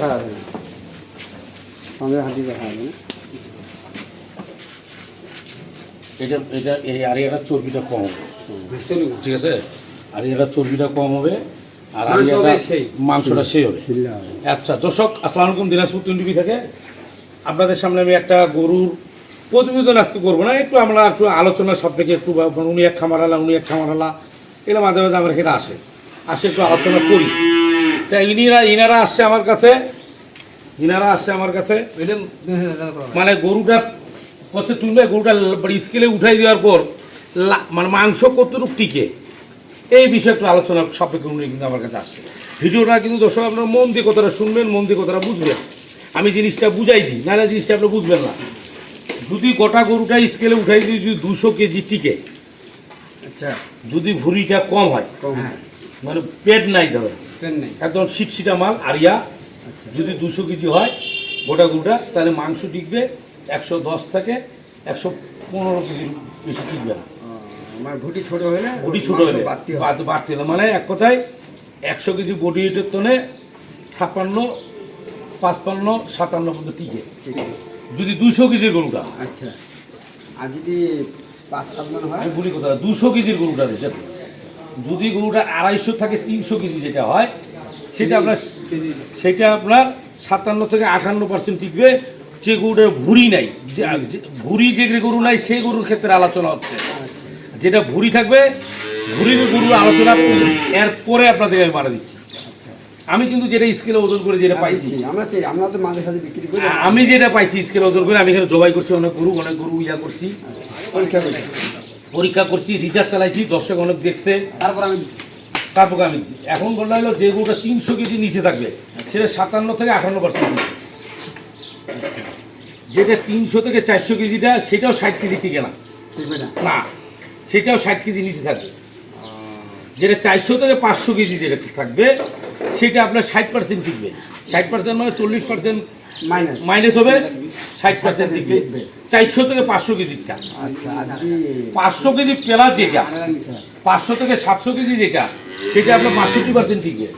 দেখা যাবে সঙ্গে হাঁটি দেখা যাবে না। এটা এটা এই আরিয়াটার চর্বিটা কম হবে। ঠিক আছে? আরিয়াটার চর্বিটা কম হবে আর আরিয়াটা সেই। মাংসটা সেই হবে। আচ্ছা দর্শক আসসালামু আলাইকুম দিনাজপুর টিভি থেকে। আপনাদের সামনে আমি একটা গরুর প্রতিবেদন আজকে করব না একটু আমরা একটু আলোচনা সাপেক্ষে একটু উনি এক খামারালা উনি এক খামারালা এগুলো মাঝে মাঝে আমার এখানে আসে। আসে একটু আলোচনা করি। তা ইনিরা ইনারা আসছে আমার কাছে। ইনারা আসছে আমার কাছে। মানে গরুটা হচ্ছে তুলবে গরুটা স্কেলে উঠাই দেওয়ার পর মানে মাংস কতটুকু টিকে? এই বিষয়ে একটু আলোচনা সাপেক্ষে উনি কিন্তু আমার কাছে আসছে ভিডিওটা কিন্তু দর্শক আপনারা মন দিয়ে কথাটা শুনবেন মন দিয়ে কথাটা বুঝবেন। আমি জিনিসটা বুঝাই দিই নাহলে জিনিসটা আপনি বুঝবেন না। যদি গোটা গরুটা স্কেলে উঠাই দিই যদি দুশো কেজি টিকে আচ্ছা। যদি ভুঁড়িটা কম হয় মানে পেট নাই ধরো একদম সিটসিটা মাল আরিয়া যদি দুশো কেজি হয় গোটা গরুটা তাহলে মাংস টিকবে একশো দশ থেকে একশো পনেরো কেজির বেশি টিকবে না। আমার ভুটি ছোট হলে বডি ছোট হলে বাড়তি হলে। মানে এক কথায় একশো কেজি বডি এটার তনে ছাপ্পান্ন পাঁচপান্ন সাতান্ন পর্যন্ত টিকে। যদি দুশো কেজির গরুটা আচ্ছা। আর যদি পাঁচ সাত হয়? আমি বলি কথা দুশো কেজির গরুটা হিসাব যদি গরুটা আড়াইশো থেকে তিনশো কেজি যেটা হয় সেটা আপনার সেটা আপনার সাতান্ন থেকে আটান্ন পার্সেন্ট টিকবে। যে গরুটার ভুঁড়ি নাই ভুঁড়ি। যে গরু নাই সেই গরুর ক্ষেত্রে আলোচনা হচ্ছে। যেটা ভুঁড়ি থাকবে ভুঁড়ির গরুর আলোচনা এরপরে আপনাদের আমি বাড়া দিচ্ছি। আমি কিন্তু যেটা স্কেলে ওজন করে যেটা পাইছি পাইছি আমরা তো মাঝে সাথে বিক্রি করি। আমি যেটা পাইছি স্কেলে ওজন করে আমি এখানে জবাই করছি অনেক গরু অনেক গরু ইয়া করছি। পরীক্ষা করি। পরীক্ষা করছি রিচার্জ চালাইছি দর্শক অনেক দেখছে। তারপর আমি তারপর আমি এখন বললে হলো যে গরুটা তিনশো কেজি নিচে থাকবে সেটা সাতান্ন থেকে আটান্ন পার্সেন্ট যেটা তিনশো থেকে চারশো কেজিটা সেটাও ষাট কেজি টিকে না। না সেটাও ষাট কেজি নিচে থাকবে। যেটা চারশো থেকে পাঁচশো কেজি যেটা থাকবে সেটা আপনার ষাট পার্সেন্ট টিকবে। ষাট পার্সেন্ট মানে চল্লিশ পার্সেন্ট মাইনাস মাইনাস হবে ষাট পার্সেন্ট টিকবে। চারশো থেকে পাঁচশো কেজিটা আচ্ছা পাঁচশো কেজি পেলা যেটা। পাঁচশো থেকে সাতশো কেজি যেটা সেটা আপনার বাষট্টি পার্সেন্ট টিকবে।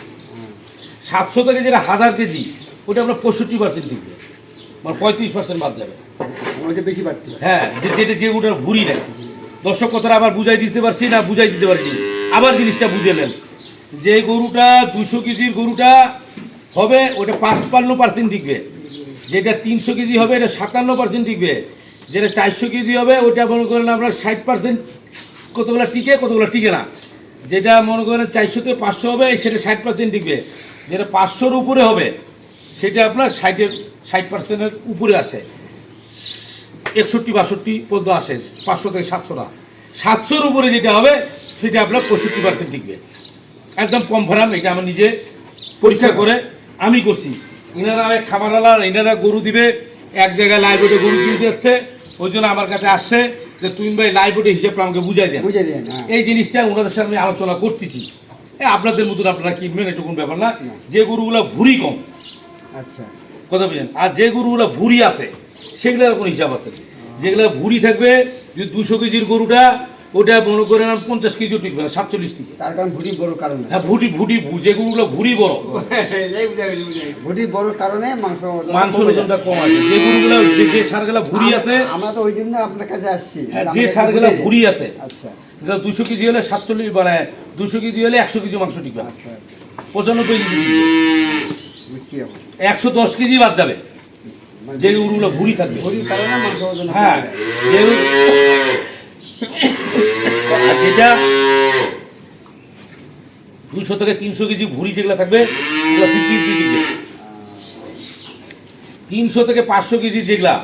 সাতশো থেকে যেটা হাজার কেজি ওটা আপনার পঁয়ষট্টি পার্সেন্ট টিকবে। মানে পঁয়ত্রিশ পার্সেন্ট বাদ যাবে। ওইটা বেশি বাড়তি হ্যাঁ যেটা যে ওটার ভুড়ি নেই। দর্শক কথাটা আবার বুঝাই দিতে পারছি না বুঝাই দিতে পারছি আবার জিনিসটা বুঝে নেন। যে গরুটা দুশো কেজির গরুটা হবে, ওটা পাঁচপান্ন পার্সেন্ট টিকবে। যেটা তিনশো কেজি হবে, এটা সাতান্ন পার্সেন্ট টিকবে। যেটা চারশো কেজি হবে ওটা মনে করেন আপনার ষাট পার্সেন্ট কতগুলো টিকে কতগুলো টিকে না। যেটা মনে করেন চারশো থেকে পাঁচশো হবে, সেটা ষাট পার্সেন্ট টিকবে। যেটা পাঁচশোর উপরে হবে, সেটা আপনার ষাটের, ষাট পার্সেন্টের উপরে আসে। একষট্টি, বাষট্টি পর্যন্ত আসে, পাঁচশো থেকে সাতশোটা। সাতশোর উপরে যেটা হবে সেটা আপনার পঁয়ষট্টি পার্সেন্ট টিকবে। একদম কনফার্ম এটা আমার নিজে পরীক্ষা করে আমি করছি। ইনারা এক খামারালা ইনারা গরু দিবে এক জায়গায় লাইব্রেরি গরু কিনতে যাচ্ছে ওই জন্য আমার কাছে আসছে যে তুই ভাই লাইব্রেরি হিসেবটা আমাকে বুঝাই দেন। বুঝাই দেন হ্যাঁ। এই জিনিসটা ওনাদের সাথে আমি আলোচনা করতেছি। এ, আপনাদের মতন আপনারা কিনবেন এটা কোনো ব্যাপার না। যে গরুগুলো ভুড়ি কম। আচ্ছা। কথা বুঝলেন? আর যে গরুগুলো ভুড়ি আছে সেগুলোর কোনো হিসাব আছে? যেগুলো ভুড়ি থাকবে যে দুশো কেজির গরুটা ওটা মনে করেন পঞ্চাশ কেজিও টিকবে না সাতচল্লিশ টিকবে। তার কারণ ভুটি বড় কারণে হ্যাঁ ভুটি ভুটি যে গরুগুলো ভুড়ি বড়। ভুটি বড় কারণে মাংস মাংস ওজনটা কম আছে। যে গরুগুলো যে যে সারগুলা ভুড়ি আছে আমরা তো ওই জন্য আপনার কাছে আসছি। হ্যাঁ, যে সারগুলা ভুড়ি আছে। আচ্ছা। যেটা দুশো কেজি হলে সাতচল্লিশ মানে দুশো কেজি হলে একশো কেজি মাংস টিকবে। আচ্ছা আচ্ছা। পঁচানব্বই কেজি একশো দশ কেজি বাদ যাবে। যে গরুগুলো ভুড়ি থাকবে। হ্যাঁ। যে যেটা দুশো থেকে তিনশো কেজি ভুড়ি যেগুলো থাকবে ওগুলো ফিফটি ফিফটি তিনশো থেকে পাঁচশো কেজি যেগুলা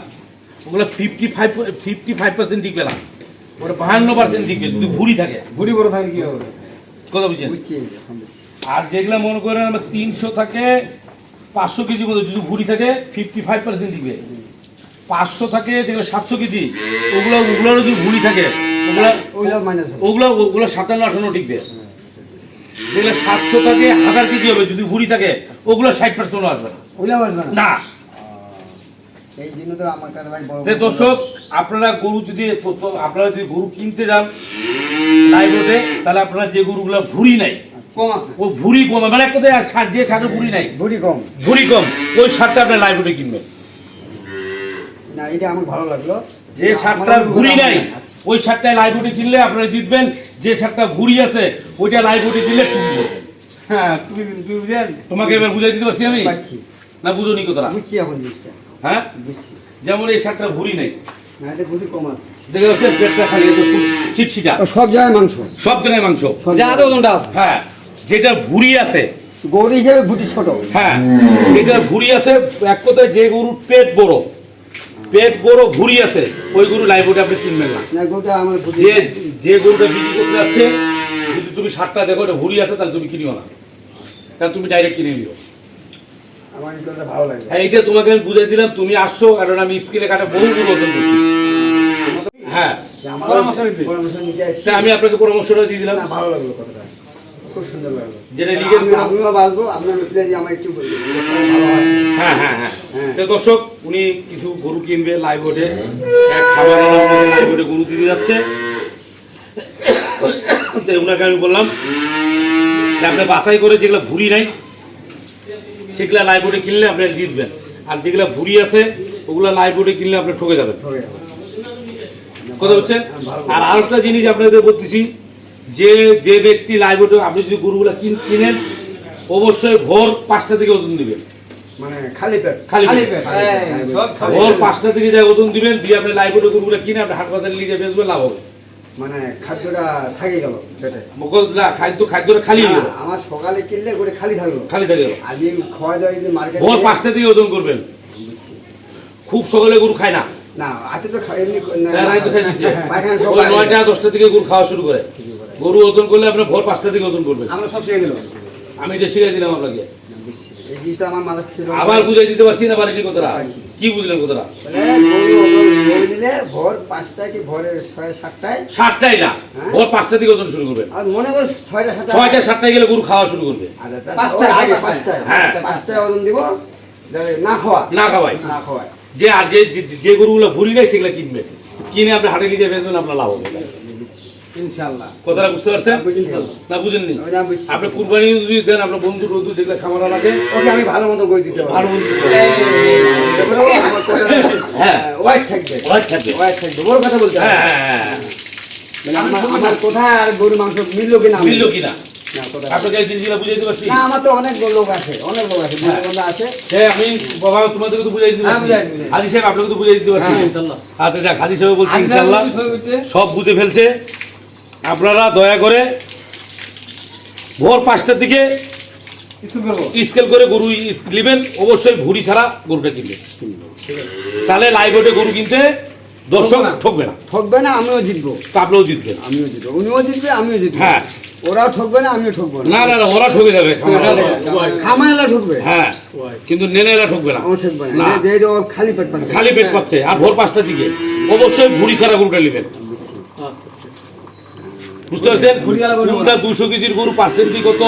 ওগুলো fifty five fifty five percent টিকবে না। ওটা বাহান্ন পার্সেন্ট টিকবে যদি ভুড়ি থাকে। ভুটি বড় থাকে কি হবে? কথা বুঝছেন? আর যেগুলো মনে করেন আমরা তিনশো থেকে পাঁচশো কেজি মতো যদি ভুড়ি থাকে ফিফটি ফাইভ পার্সেন্ট দিবে। পাঁচশো থাকে যেগুলো সাতশো কেজি। ওগুলো ওগুলোর যদি ভুড়ি থাকে ওগুলো ওগুলো ওগুলো সাতান্ন আটান্ন টিকবে। যেগুলো সাতশো থাকে হাজার কেজি হবে। যদি ভুড়ি থাকে ওগুলো ষাট পার্সেন্ট আসবে না। দর্শক আপনারা গরু যদি আপনারা যদি গরু কিনতে যান লাইভ রোডে তাহলে আপনারা যে গরুগুলো ভুড়ি নাই কম আছে। ও ভুড়ি কম মানে কথায় যে ভুড়ি নাই? ভুড়ি কম। ভুড়ি কম। ওই শার্টটা আপনার লাইব্রেরি কিনবেন। না এটা আমার ভালো লাগল। যে ভুড়ি নাই ওই লাইব্রেরি কিনলে আপনারা জিতবেন। যে শার্টটা ভুড়ি আছে ওইটা লাইব্রেরি কিনলে টুকবো হ্যাঁ তুমি তুমি বুঝেন তোমাকে এবার বুঝাই দিতে পারছি আমি? না বুঝো নি কথাটা। বুঝছি এখন জিনিসটা। হ্যাঁ? বুঝছি। যেমন এই শার্টটা ভুড়ি নাই। না এটা ভুড়ি কম আছে। দেখে পেটটা খালি এত সব জায়গায় মাংস। সব জায়গায় মাংস। যা ওজনটা আছে। হ্যাঁ। যেটা ভুড়ি আছে। গৌরী হিসেবে ভুটি ছোট। হ্যাঁ যেটা ভুড়ি আছে এক কথায় যে গরুর পেট বড় পেট বড় ভুড়ি আছে ওই গরু লাইব্রেরি আপনি কিনবেন না। যে যে গরুটা বিক্রি করতে যাচ্ছে যদি তুমি সাতটা দেখো ওটা ভুড়ি আছে তাহলে তুমি কিনিও না। তাহলে তুমি ডাইরেক্ট কিনে নিও। আমার ভালো লাগল হ্যাঁ এইটা তোমাকে আমি বুঝাই দিলাম তুমি আসছো কারণ আমি স্কিলে কাটা বহু গরু ওজন করছি। হ্যাঁ আমি আপনাকে পরামর্শটা দিয়ে দিলাম। ভালো লাগল কথাটা। খুব সুন্দর লাগল। যেটা লিগেল আমিও বাঁচবো আপনার মিছিলে যে আমার একটু হ্যাঁ হ্যাঁ হ্যাঁ। হ্যাঁ। তো দর্শক উনি কিছু গরু কিনবে লাইভ বোর্ডে এক খাবার লাইভ গরু দিতে যাচ্ছে। তো ওনাকে আমি বললাম যে আপনি বাছাই করে যেগুলো ভুড়ি নাই সেগুলা লাইভ বোর্ডে কিনলে আপনি জিতবেন আর যেগুলো ভুড়ি আছে ওগুলো লাইভ বোর্ডে কিনলে আপনি ঠকে যাবেন। যাবে কথা হচ্ছে? আর আরেকটা জিনিস আপনাদের বলতেছি যে যে ব্যক্তি লাইভ আপনি যদি গরুগুলো কিনেন অবশ্যই ভোর পাঁচটা থেকে ওজন দিবেন। মানে ভোর পাঁচটা থেকে যা ওজন দিবেন দিয়ে আপনি লাইভ গরুগুলো কিনে আপনি হাট বাজারে নিয়ে বেচবে লাভ হবে। মানে খাদ্যটা থাকে গেল না খাদ্য খাদ্যটা খালি হয়ে না, আমার সকালে কিনলে করে খালি থাকল। খালি থাকে খাওয়া দাওয়া যদি মার্কেট ভোর পাঁচটা থেকে ওজন করবেন। খুব সকালে গরু খায় না। না তো এমনি। পায়খানা সব নয়টা দশটা থেকে গরু খাওয়া শুরু করে। গরু ওজন করলে আপনি ভোর পাঁচটা থেকে ওজন করবেন আমরা সব শিখে দিলাম। আমি এটা শিখিয়ে দিলাম আপনাকে। এই জিনিসটা আমার মাথা আবার বুঝাই দিতে পারছি না বাড়িটি কথাটা? কি বুঝলেন কথাটা? ভোর পাঁচটায় কি ভোরের ছয় সাতটায়? সাতটাই না হ্যাঁ? ভোর পাঁচটা থেকে ওজন শুরু করবেন আর মনে করো ছয়টা সাতটা ছয়টা সাতটায় গেলে গরু খাওয়া শুরু করবে। পাঁচটায়, আগে পাঁচটায়। পাঁচটায়। হ্যাঁ। পাঁচটায় ওজন দিব না খাওয়া। না খাওয়াই না খাওয়ায়। যে আর যে যে- গরুগুলো ভুরি সেগুলো কিনবে। কিনে আপনি হাটে নিয়ে বেচবেন আপনার লাভ হবে। ইনশাআল্লাহ। কথাটা বুঝতে পারছেন? বুঝছি। না বুঝেননি? ওই না বুঝছি। আপনি কুরবানি যদি দেন আপনার বন্ধু টন্ধু যেগুলো খামার লাগে ওকে আমি ভালো মতো করে দিতে ভালো পারব। হ্যাঁ। ওয়াইট থাকবে। White থাকবে। ওয়াইট থাকবে। বড় কথা বলতে হবে। হ্যাঁ হ্যাঁ হ্যাঁ। মানে আমার কোথায় আর গরু মাংস মিললো কিনা মিলল কিনা? না কোথায়? আপনাকে এই জিনিসগুলো বুঝাইতে পারছি? না আমার তো অনেক লোক আছে অনেক লোক আছে আছে। আমি বাবা তোমাদেরকে তো বুঝাই দিতে পারছি। বুঝাই দিতে পারছি। হাজি সাহেব আপনাকে তো বুঝাই দিতে পারছি আচ্ছা যাক হাজি সাহেব বলছি ইনশাল্লাহ সব বুঝে ফেলছে। আপনারা দয়া করে ভোর পাঁচটার দিকে স্কেল করে গরু নেবেন। অবশ্যই ভুড়ি ছাড়া গরুটা কিনবে। তাহলে লাইভ ওটে গরু কিনতে দর্শক ঠকবে না। ঠকবে না। ঠকবে না আমিও জিতবো। তো আপনিও জিতবেন। আমিও জিতবো। উনিও জিতবে আমিও জিতবো। হ্যাঁ। ওরাও ঠকবে না আমিও ঠকবো না। না না ওরা ঠকে যাবে। খামাইলা ঠকবে। হ্যাঁ। কিন্তু নেনেরা ঠকবে না। ঠকবে না। খালি পেট পাচ্ছে। খালি পেট পাচ্ছে। আর ভোর পাঁচটার দিকে। অবশ্যই ভুড়ি ছাড়া গরুটা নেবেন। বুঝতে পারছেন? ভুঁড়িওয়ালা দুশো কেজির গরু? পার্সেন্টি কত?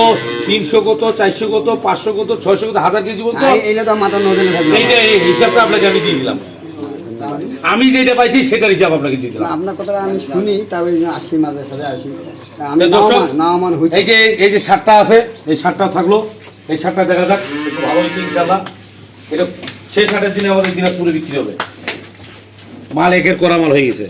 তিনশো কত? চারশো কত? পাঁচশো কত? ছয়শো কত? হাজার কেজি বলতো? এইটা তো মাথা নজরে থাকবে এইটা এই হিসাবটা আপনাকে আমি দিয়ে দিলাম। আমি যেটা পাইছি সেটার হিসাব আপনাকে দিয়ে দিলাম। আপনার কথাটা আমি শুনি তবে আসি মাঝে সাথে আসি। দর্শক, এই যে এই যে শার্টটা আছে এই শার্টটা থাকল। এই শার্টটা দেখা যাক ভালো হয়েছে ইনশাল্লাহ এটা সেই শার্টের দিনে আমাদের দিনাজপুরে বিক্রি হবে। মাল একের করা মাল হয়ে গেছে।